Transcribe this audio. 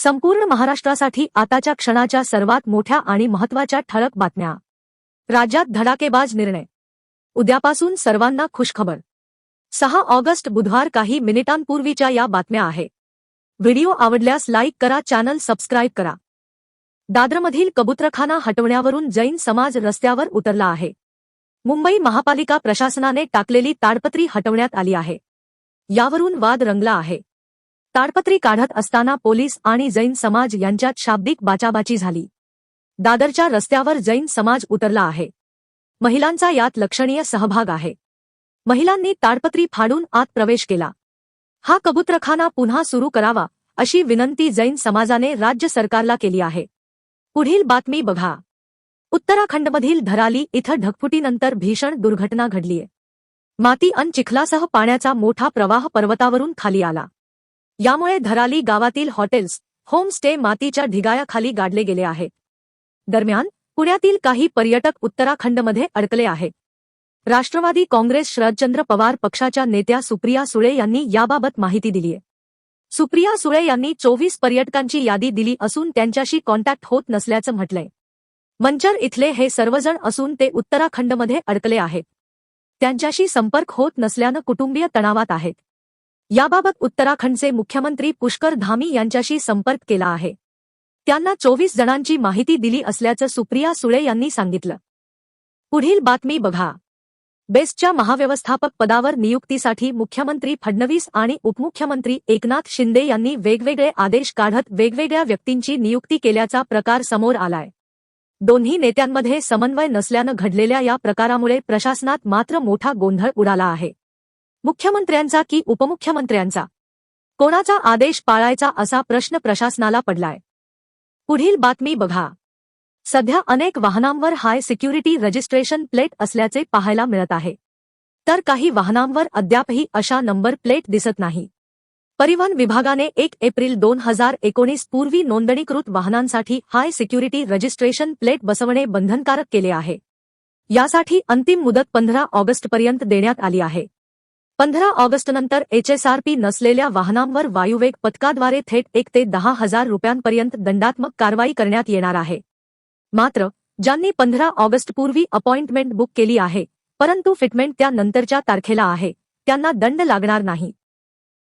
संपूर्ण महाराष्ट्रासाठी आताच्या क्षणाच्या सर्वात मोठ्या आणि महत्त्वाच्या ठळक बातम्या. राज्यात धडाकेबाज निर्णय. उद्यापासून सर्वांना खुशखबर. सहा ऑगस्ट बुधवार काही मिनिटांपूर्वीच्या या बातम्या आहे. व्हिडिओ आवडल्यास लाईक करा चॅनल सबस्क्राईब करा. दादरमधील कबुतरखाना हटवण्यावरून जैन समाज रस्त्यावर उतरला आहे. मुंबई महापालिका प्रशासनाने टाकलेली ताडपत्री हटवण्यात आली आहे. यावरून वाद रंगला आहे. ताडपत्री काढत असताना पोलीस आणि जैन समाज यांच्यात शाब्दिक बाचाबाची झाली. दादरच्या रस्त्यावर जैन समाज उतरला आहे. महिलांचा यात लक्षणीय सहभाग आहे. महिलांनी ताडपत्री फाडून आत प्रवेश केला. हा कबुतरखाना पुन्हा सुरू करावा अशी विनंती जैन समाजाने राज्य सरकारला केली आहे. पुढील बातमी बघा. उत्तराखंडमधील धराली इथं ढगफुटीनंतर भीषण दुर्घटना घडलीय. माती अन चिखलासह पाण्याचा मोठा प्रवाह पर्वतावरून खाली आला. यामुळे धराली गावातील हॉटेल्स होमस्टे मातीच्या ढिगायाखाली गाडले गेले आहे. दरम्यान पुण्यातील काही पर्यटक उत्तराखंडमध्ये अडकले आहे. राष्ट्रवादी काँग्रेस शरदचंद्र पवार पक्षाच्या नेत्या सुप्रिया सुळे यांनी याबाबत माहिती दिलीय. सुप्रिया सुळे यांनी चोवीस पर्यटकांची यादी दिली असून त्यांच्याशी कॉन्टॅक्ट होत नसल्याचं म्हटलंय. मंचर इथले हे सर्वजण असून ते उत्तराखंडमध्ये अडकले आहेत. त्यांच्याशी संपर्क होत नसल्यानं कुटुंबीय तणावात आहेत. याबाबत उत्तराखंडचे मुख्यमंत्री पुष्कर धामी यांच्याशी संपर्क केला आहे. त्यांना चोवीस जणांची माहिती दिली असल्याचं सुप्रिया सुळे यांनी सांगितलं. पुढील बातमी बघा. बेस्टच्या महाव्यवस्थापक पदावर नियुक्तीसाठी मुख्यमंत्री फडणवीस आणि उपमुख्यमंत्री एकनाथ शिंदे यांनी वेगवेगळे आदेश काढत वेगवेगळ्या व्यक्तींची नियुक्ती केल्याचा प्रकार समोर आलाय. दोन्ही नेत्यांमध्ये समन्वय नसल्यानं घडलेल्या या प्रकारामुळे प्रशासनात मात्र मोठा गोंधळ उडाला आहे. मुख्यमंत्र्यांचा की उपमुख्यमंत्र्यांचा? कोणाचा आदेश पाळायचा असा प्रश्न प्रशासनाला पडलाय. पुढील बातमी बघा. सध्या अनेक वाहनांवर हाय सिक्युरिटी रजिस्ट्रेशन प्लेट असल्याचे पाहायला मिळत आहे. तर काही वाहनांवर अद्यापही अशा नंबर प्लेट दिसत नाही. परिवहन विभागाने एक एप्रिल दोन हजार एकोणीस पूर्वी नोंदणीकृत वाहनांसाठी हाय सिक्युरिटी रजिस्ट्रेशन प्लेट बसवणे बंधनकारक केले आहे. यासाठी अंतिम मुदत पंधरा ऑगस्टपर्यंत देण्यात आली आहे. पंधरा ऑगस्टनंतर एचएसआरपी नसलेल्या वाहनांवर वायुवेग पथकाद्वारे थेट एक ते दहा हजार रुपयांपर्यंत दंडात्मक कारवाई करण्यात येणार आहे. मात्र ज्यांनी पंधरा ऑगस्टपूर्वी अपॉइंटमेंट बुक केली आहे परंतु फिटमेंट त्या नंतरच्या तारखेला आहे त्यांना दंड लागणार नाही.